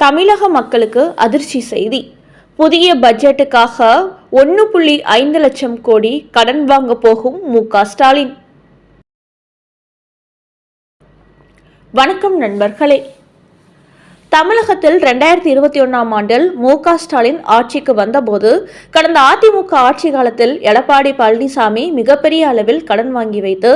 தமிழக மக்களுக்கு அதிர்ச்சி செய்தி. புதிய பட்ஜெட்டுக்காக ஒன்று புள்ளி ஐந்து லட்சம் கோடி கடன் வாங்க போகும் மு ஸ்டாலின். வணக்கம் நண்பர்களே. தமிழகத்தில் ரெண்டாயிரத்தி இருபத்தி ஒன்றாம் ஆண்டில் மு க ஸ்டாலின் ஆட்சிக்கு வந்தபோது கடந்த அதிமுக ஆட்சி காலத்தில் எடப்பாடி பழனிசாமி மிகப்பெரிய அளவில் கடன் வாங்கி வைத்து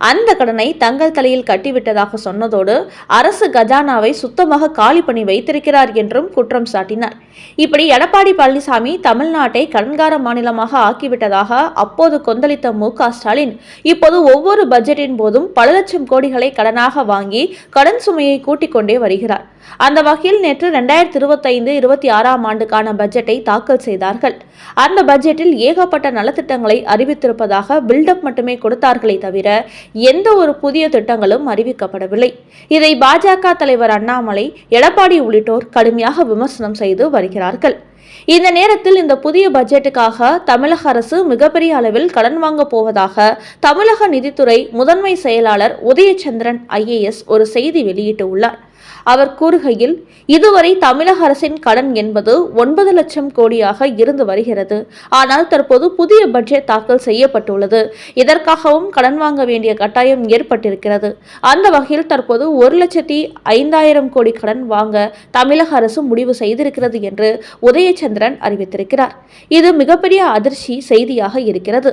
அந்த கடனை தங்கள் தலையில் கட்டிவிட்டதாக சொன்னதோடு அரசு கஜானாவை சுத்தமாக காலி பண்ணி வைத்திருக்கிறார் என்றும் குற்றம் சாட்டினார். இப்படி எடப்பாடி பழனிசாமி தமிழ்நாட்டை கடன்கார மாநிலமாக ஆக்கிவிட்டதாக அப்போது கொந்தளித்த மு. ஸ்டாலின் இப்போது ஒவ்வொரு பட்ஜெட்டின் போதும் பல லட்சம் கோடிகளை கடனாக வாங்கி கடன் சுமையை கூட்டிக் கொண்டே வருகிறார். அந்த வகையில் நேற்று ரெண்டாயிரத்தி இருபத்தைந்து இருபத்தி ஆறாம் ஆண்டுக்கான பட்ஜெட்டை தாக்கல் செய்தார்கள். அந்த பட்ஜெட்டில் ஏகப்பட்ட நலத்திட்டங்களை அறிவித்திருப்பதாக பில்டப் மட்டுமே கொடுத்தார்களே தவிர எந்த ஒரு புதிய திட்டங்களும் அறிவிக்கப்படவில்லை. இதை பாஜக தலைவர் அண்ணாமலை எடப்பாடி உள்ளிட்டோர் கடுமையாக விமர்சனம் செய்து வருகிறார்கள். இந்த நேரத்தில் இந்த புதிய பட்ஜெட்டுக்காக தமிழக அரசு மிகப்பெரிய அளவில் கடன் வாங்க போவதாக தமிழக நிதித்துறை முதன்மை செயலாளர் உதயச்சந்திரன் ஐஏஎஸ் ஒரு செய்தி வெளியிட்டுள்ளார். அவர் கூறுகையில் இதுவரை தமிழக அரசின் கடன் என்பது ஒன்பது லட்சம் கோடியாக இருந்து வருகிறது. ஆனால் தற்போது புதிய பட்ஜெட் தாக்கல் செய்யப்பட்டுள்ளது. இதற்காகவும் கடன் வாங்க வேண்டிய கட்டாயம் ஏற்பட்டிருக்கிறது. அந்த வகையில் தற்போது ஒரு லட்சத்தி ஐந்தாயிரம் கோடி கடன் வாங்க தமிழக அரசு முடிவு செய்திருக்கிறது என்று உதயச்சந்திரன் அறிவித்திருக்கிறார். இது மிகப்பெரிய அதிர்ச்சி செய்தியாக இருக்கிறது.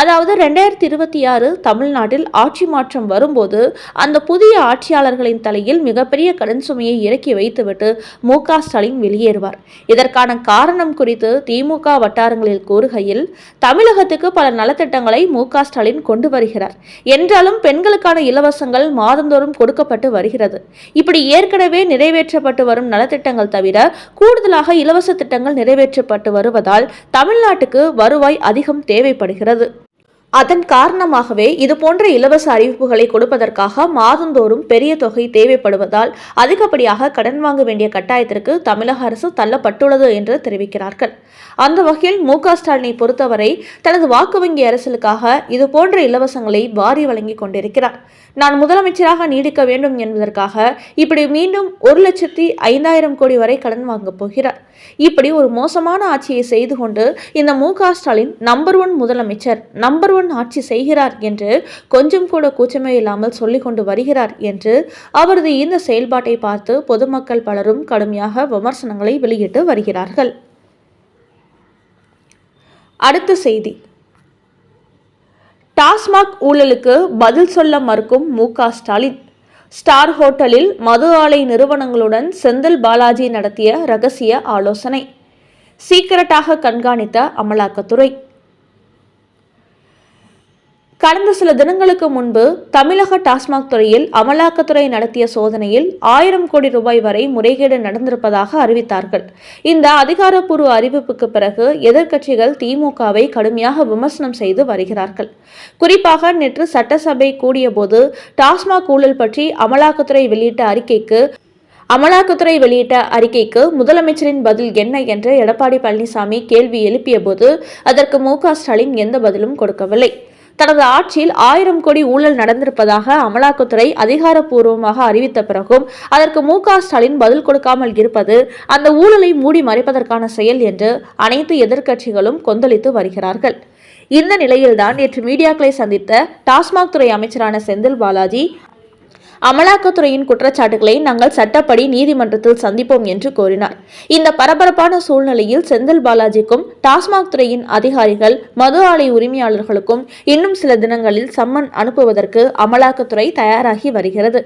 அதாவது ரெண்டாயிரத்தி இருபத்தி ஆறு தமிழ்நாட்டில் ஆட்சி மாற்றம் வரும்போது அந்த புதிய ஆட்சியாளர்களின் தலையில் மிகப்பெரிய கடன் சுமையை இறக்கி வைத்துவிட்டு மு ஸ்டாலின் வெளியேறுவார். இதற்கான காரணம் குறித்து திமுக வட்டாரங்களில் கூறுகையில் தமிழகத்துக்கு பல நலத்திட்டங்களை மு ஸ்டாலின் கொண்டு வருகிறார். என்றாலும் பெண்களுக்கான இலவசங்கள் மாதந்தோறும் கொடுக்கப்பட்டு வருகிறது. இப்படி ஏற்கனவே நிறைவேற்றப்பட்டு வரும் நலத்திட்டங்கள் தவிர கூடுதலாக இலவச திட்டங்கள் நிறைவேற்றப்பட்டு வருவதால் தமிழ்நாட்டுக்கு வருவாய் அதிகம் தேவைப்படுகிறது. அதன் காரணமாகவே இது போன்ற இலவச அறிவிப்புகளை கொடுப்பதற்காக மாதந்தோறும் பெரிய தொகை தேவைப்படுவதால் அதிகப்படியாக கடன் வாங்க வேண்டிய கட்டாயத்திற்கு தமிழக அரசு தள்ளப்பட்டுள்ளது என்று தெரிவிக்கிறார்கள். அந்த வகையில் மு க ஸ்டாலினை பொறுத்தவரை தனது வாக்கு வங்கி அரசியலுக்காக இது போன்ற இலவசங்களை வாரி வழங்கி கொண்டிருக்கிறார். நான் முதலமைச்சராக நீடிக்க வேண்டும் என்பதற்காக இப்படி மீண்டும் ஒரு லட்சத்தி ஐந்தாயிரம் கோடி வரை கடன் வாங்கப் போகிறார். இப்படி ஒரு மோசமான ஆட்சியை செய்து கொண்டு இந்த மு க ஸ்டாலின் நம்பர் ஒன் முதலமைச்சர் நம்பர் ஒன் ஆட்சி செய்கிறார் என்று கொஞ்சம் கூட கூச்சமே இல்லாமல் சொல்லிக் கொண்டு வருகிறார் என்று அவரது இந்த செயல்பாட்டை பார்த்து பொதுமக்கள் பலரும் கடுமையாக விமர்சனங்களை வெளியிட்டு வருகிறார்கள். அடுத்த செய்தி. டாஸ்மாக் ஊழலுக்கு பதில் சொல்ல மறுக்கும் மு. க. ஸ்டாலின். ஸ்டார் ஹோட்டலில் மது ஆலை நிறுவனங்களுடன் செந்தில் பாலாஜி நடத்திய ரகசிய ஆலோசனை. சீக்கிரட்டாக கண்காணித்த அமலாக்கத்துறை. கடந்த சில தினங்களுக்கு முன்பு தமிழக டாஸ்மாக் துறையில் அமலாக்கத்துறை நடத்திய சோதனையில் ஆயிரம் கோடி ரூபாய் வரை முறைகேடு நடந்திருப்பதாக அறிவித்தார்கள். இந்த அதிகாரப்பூர்வ அறிவிப்புக்கு பிறகு எதிர்க்கட்சிகள் திமுகவை கடுமையாக விமர்சனம் செய்து வருகிறார்கள். குறிப்பாக நேற்று சட்டசபை கூடியபோது டாஸ்மாக் ஊழல் பற்றி அமலாக்கத்துறை வெளியிட்ட அறிக்கைக்கு அமலாக்கத்துறை வெளியிட்ட அறிக்கைக்கு முதலமைச்சரின் பதில் என்ன என்று எடப்பாடி பழனிசாமி கேள்வி எழுப்பியபோது அதற்கு மு ஸ்டாலின் எந்த பதிலும் கொடுக்கவில்லை. தனது ஆட்சியில் ஆயிரம் கோடி ஊழல் நடந்திருப்பதாக அமலாக்கத்துறை அதிகாரப்பூர்வமாக அறிவித்த பிறகும் அதற்கு மு ஸ்டாலின் பதில் கொடுக்காமல் இருப்பது அந்த ஊழலை மூடி மறைப்பதற்கான செயல் என்று அனைத்து எதிர்க்கட்சிகளும் கொந்தளித்து வருகிறார்கள். இந்த நிலையில்தான் நேற்று மீடியாக்களை சந்தித்த டாஸ்மாக் துறை அமைச்சரான செந்தில் பாலாஜி அமலாக்கத்துறையின் குற்றச்சாட்டுகளை நாங்கள் சட்டப்படி நீதிமன்றத்தில் சந்திப்போம் என்று கூறினார். இந்த பரபரப்பான சூழ்நிலையில் செந்தில் பாலாஜிக்கும் டாஸ்மாக் துறையின் அதிகாரிகள் மது ஆலை உரிமையாளர்களுக்கும் இன்னும் சில தினங்களில் சம்மன் அனுப்புவதற்கு அமலாக்கத்துறை தயாராகி வருகிறது.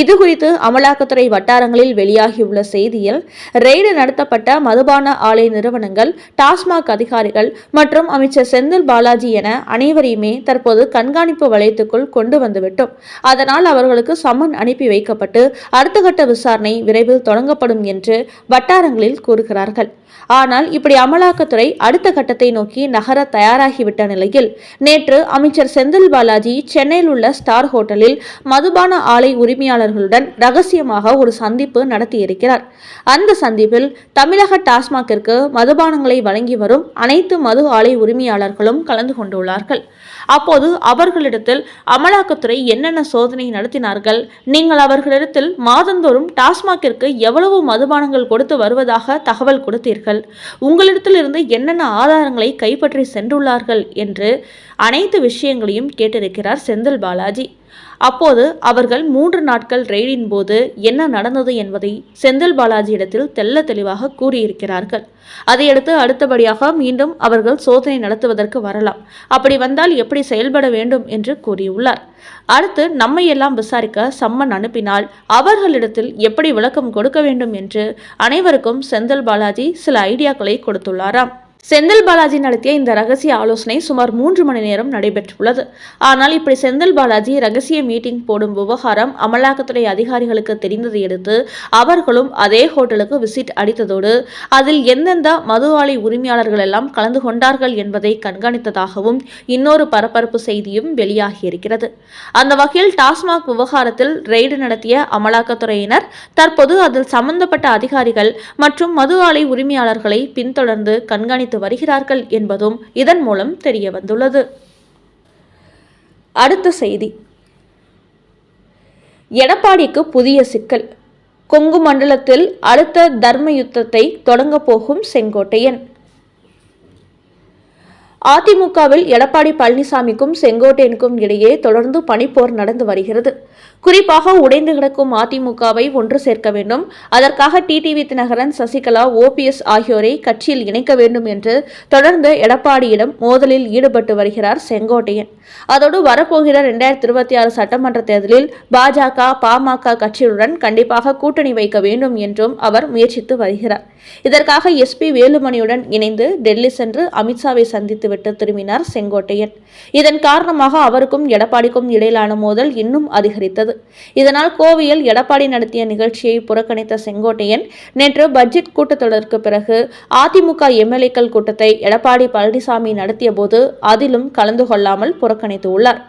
இதுகுறித்து அமலாக்கத்துறை வட்டாரங்களில் வெளியாகியுள்ள செய்தியில் ரெய்டு நடத்தப்பட்ட மதுபான ஆலை நிறுவனங்கள் டாஸ்மாக் அதிகாரிகள் மற்றும் அமைச்சர் செந்தில் பாலாஜி என அனைவரையுமே தற்போது கண்காணிப்பு வளையத்துக்குள் கொண்டு வந்துவிட்டோம். அதனால் அவர்களுக்கு சம சம்மன் அனுப்பி வைக்கப்பட்டு அடுத்த கட்ட விசாரணை விரைவில் தொடங்கப்படும் என்று வட்டாரங்களில் கூறுகிறார்கள். ஆனால் இப்படி அமலாக்கத்துறை அடுத்த கட்டத்தை நோக்கி நகர தயாராகிவிட்ட நிலையில் நேற்று அமைச்சர் செந்தில் பாலாஜி சென்னையில் உள்ள ஸ்டார் ஹோட்டலில் மதுபான ஆலை உரிமையாளர்களுடன் ரகசியமாக ஒரு சந்திப்பு நடத்தியிருக்கிறார். அந்த சந்திப்பில் தமிழக டாஸ்மாகிற்கு மதுபானங்களை வழங்கி வரும் அனைத்து மது ஆலை உரிமையாளர்களும் கலந்து கொண்டுள்ளார்கள். அப்போது அவர்களிடத்தில் அமலாக்கத்துறை என்னென்ன சோதனை நடத்தினார்கள் நீங்கள் அவர்களிடத்தில் மாதந்தோறும் டாஸ்மாகிற்கு எவ்வளவு மதுபானங்கள் கொடுத்து வருவதாக தகவல் கொடுத்தீர்கள்? உங்களிடத்திலிருந்து என்னென்ன ஆதாரங்களை கைப்பற்றி சென்றுள்ளார்கள் என்று அனைத்து விஷயங்களையும் கேட்டிருக்கிறார் செந்தில் பாலாஜி. அப்போது அவர்கள் மூன்று நாட்கள் ரெய்டின் போது என்ன நடந்தது என்பதை செந்தில் பாலாஜியிடத்தில் தெள்ள தெளிவாக கூறியிருக்கிறார்கள். அதையடுத்து அடுத்தபடியாக மீண்டும் அவர்கள் சோதனை நடத்துவதற்கு வரலாம். அப்படி வந்தால் எப்படி செயல்பட வேண்டும் என்று கூறியுள்ளார். அடுத்து நம்மை எல்லாம் விசாரிக்க சம்மன் அனுப்பினால் அவர்களிடத்தில் எப்படி விளக்கம் கொடுக்க வேண்டும் என்று அனைவருக்கும் செந்தில் பாலாஜி சில ஐடியாக்களை கொடுத்துள்ளாராம். செந்தில் பாலாஜி நடத்திய இந்த ரகசிய ஆலோசனை சுமார் மூன்று மணி நேரம் நடைபெற்றுள்ளது. ஆனால் இப்படி செந்தில் பாலாஜி ரகசிய மீட்டிங் போடும் விவகாரம் அமலாக்கத்துறை அதிகாரிகளுக்கு தெரிந்ததை அடுத்து அவர்களும் அதே ஹோட்டலுக்கு விசிட் அடித்ததோடு அதில் எந்தெந்த மது ஆலை உரிமையாளர்கள் எல்லாம் கலந்து கொண்டார்கள் என்பதை கண்காணித்ததாகவும் இன்னொரு பரபரப்பு செய்தியும் வெளியாகியிருக்கிறது அந்த வகையில் டாஸ்மாக் விவகாரத்தில் ரெய்டு நடத்திய அமலாக்கத்துறையினர் தற்போது அதில் சம்பந்தப்பட்ட அதிகாரிகள் மற்றும் மது ஆலை உரிமையாளர்களை பின்தொடர்ந்து கண்காணித்து வருகிறார்கள் என்பதும் இதன் மூலம் தெரிய வந்துள்ளது. அடுத்த செய்தி. எடப்பாடிக்கு புதிய சிக்கல். கொங்கு மண்டலத்தில் அடுத்த தர்ம யுத்தத்தை தொடங்கப் போகும் செங்கோட்டையன். அதிமுகவில் எடப்பாடி பழனிசாமிக்கும் செங்கோட்டையனுக்கும் இடையே தொடர்ந்து பனிப்போர் நடந்து வருகிறது. குறிப்பாக உடைந்து கிடக்கும் அதிமுகவை ஒன்று சேர்க்க வேண்டும். அதற்காக டிடிவி தினகரன் சசிகலா ஓபிஎஸ் ஆகியோரை கட்சியில் இணைக்க வேண்டும் என்று தொடர்ந்து எடப்பாடியிடம் மோதலில் ஈடுபட்டு வருகிறார் செங்கோட்டையன். அதோடு வரப்போகிற இரண்டாயிரத்தி இருபத்தி ஆறு சட்டமன்ற தேர்தலில் பாஜக பாமக கட்சியுடன் கண்டிப்பாக கூட்டணி வைக்க வேண்டும் என்றும் அவர் முயற்சித்து வருகிறார். இதற்காக எஸ்பி வேலுமணியுடன் இணைந்து டெல்லி சென்று அமித்ஷாவை சந்தித்து விட்டு திரும்பினார் செங்கோட்டையன். இதன் காரணமாக அவருக்கும் எடப்பாடிக்கும் இடையிலான மோதல் இன்னும் அதிகரித்தது. இதனால் கோவையில் எடப்பாடி நடத்திய நிகழ்ச்சியை புறக்கணித்த செங்கோட்டையன் நேற்று பட்ஜெட் கூட்டத்தொடருக்கு பிறகு அதிமுக எம்எல்ஏக்கள் கூட்டத்தை எடப்பாடி பழனிசாமி நடத்திய போது அதிலும் கலந்து கொள்ளாமல் புறக்கணித்துள்ளார்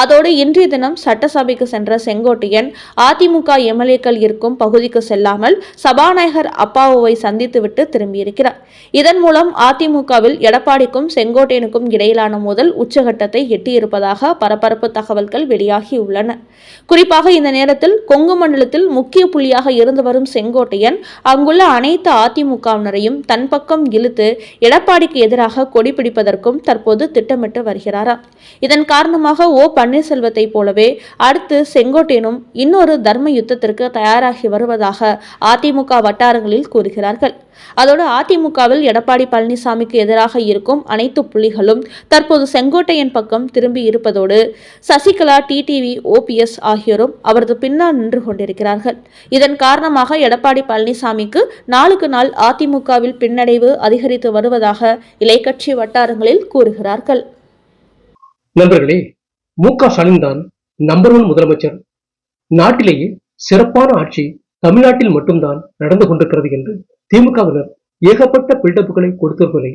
அதோடு இன்றைய தினம் சட்டசபைக்கு சென்ற செங்கோட்டையன் அதிமுக எம்எல்ஏக்கள் இருக்கும் பகுதிக்கு செல்லாமல் சபாநாயகர் அப்பாவுவை சந்தித்துவிட்டு திரும்பியிருக்கிறார். இதன் மூலம் அதிமுகவில் எடப்பாடிக்கும் செங்கோட்டையனுக்கும் இடையிலான மோதல் உச்சகட்டத்தை எட்டியிருப்பதாக பரபரப்பு தகவல்கள் வெளியாகியுள்ளன. குறிப்பாக இந்த நேரத்தில் கொங்கு மண்டலத்தில் முக்கிய புள்ளியாக இருந்து வரும் செங்கோட்டையன் அங்குள்ள அனைத்து அதிமுகவினரையும் தன் பக்கம் இழுத்து எடப்பாடிக்கு எதிராக கொடி பிடிப்பதற்கும் தற்போது திட்டமிட்டு வருகிறாராம். இதன் காரணமாக ஓ பன்னீர்செல்வத்தை போலவே அடுத்து செங்கோட்டையனும் இன்னொரு தர்ம யுத்தத்திற்கு தயாராகி வருவதாக அதிமுக வட்டாரங்களில் கூறுகிறார்கள். அதோடு அதிமுகவில் எடப்பாடி பழனிசாமிக்கு எதிராக இருக்கும் அனைத்து புள்ளிகளும் தற்போது செங்கோட்டையன் பக்கம் திரும்பி இருப்பதோடு சசிகலா டிடிவி ஓபிஎஸ் ஆகியோரும் அவரது பின்னால் நின்று கொண்டிருக்கிறார்கள். இதன் காரணமாக எடப்பாடி பழனிசாமிக்கு நாளுக்கு நாள் அதிமுகவில் பின்னடைவு அதிகரித்து வருவதாக இலைக்கட்சி வட்டாரங்களில் கூறுகிறார்கள். நண்பர்களே மு க ஸ்டாலின் தான் நம்பர் ஒன் முதலமைச்சர். நாட்டிலேயே சிறப்பான ஆட்சி தமிழ்நாட்டில் மட்டும்தான் நடந்து கொண்டிருக்கிறது என்று திமுகவினர் ஏகப்பட்ட பில்டப்புகளை கொடுத்திருப்பதை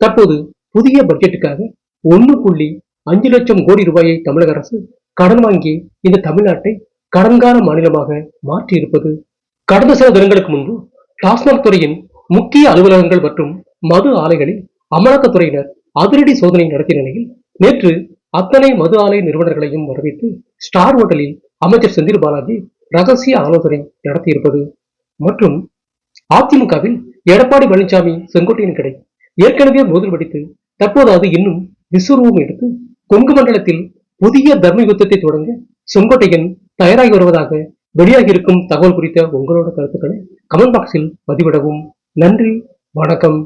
தற்போது புதிய பட்ஜெட்டுக்காக ஒன்று புள்ளி அஞ்சு லட்சம் கோடி ரூபாயை தமிழக அரசு கடன் வாங்கி இந்த தமிழ்நாட்டை கடன்கால மாநிலமாக மாற்றி இருப்பது கடந்த சில தினங்களுக்கு முன்பு டாஸ்மாக் துறையின் முக்கிய அலுவலகங்கள் மற்றும் மது ஆலைகளில் அமலாக்கத்துறையினர் அதிரடி சோதனை நடத்திய நிலையில் நேற்று அத்தனை மது ஆலை நிறுவனங்களையும் வரவேற்று ஸ்டார் ஹோட்டலில் அமைச்சர் செந்தில் பாலாஜி ரகசிய ஆலோசனை நடத்தியிருப்பது. மற்றும் அதிமுகவில் எடப்பாடி பழனிசாமி செங்கோட்டையின் கடை ஏற்கனவே மோதல் வெடித்து தற்போது அது இன்னும் விஸ்வரூபம் எடுத்து கொங்கு மண்டலத்தில் புதிய தர்ம யுத்தத்தை தொடங்க செங்கோட்டையன் தயாராகி வருவதாக வெளியாகி இருக்கும் தகவல் குறித்த உங்களோட கருத்துக்களை கமெண்ட் பாக்ஸில் பதிவிடவும். நன்றி வணக்கம்.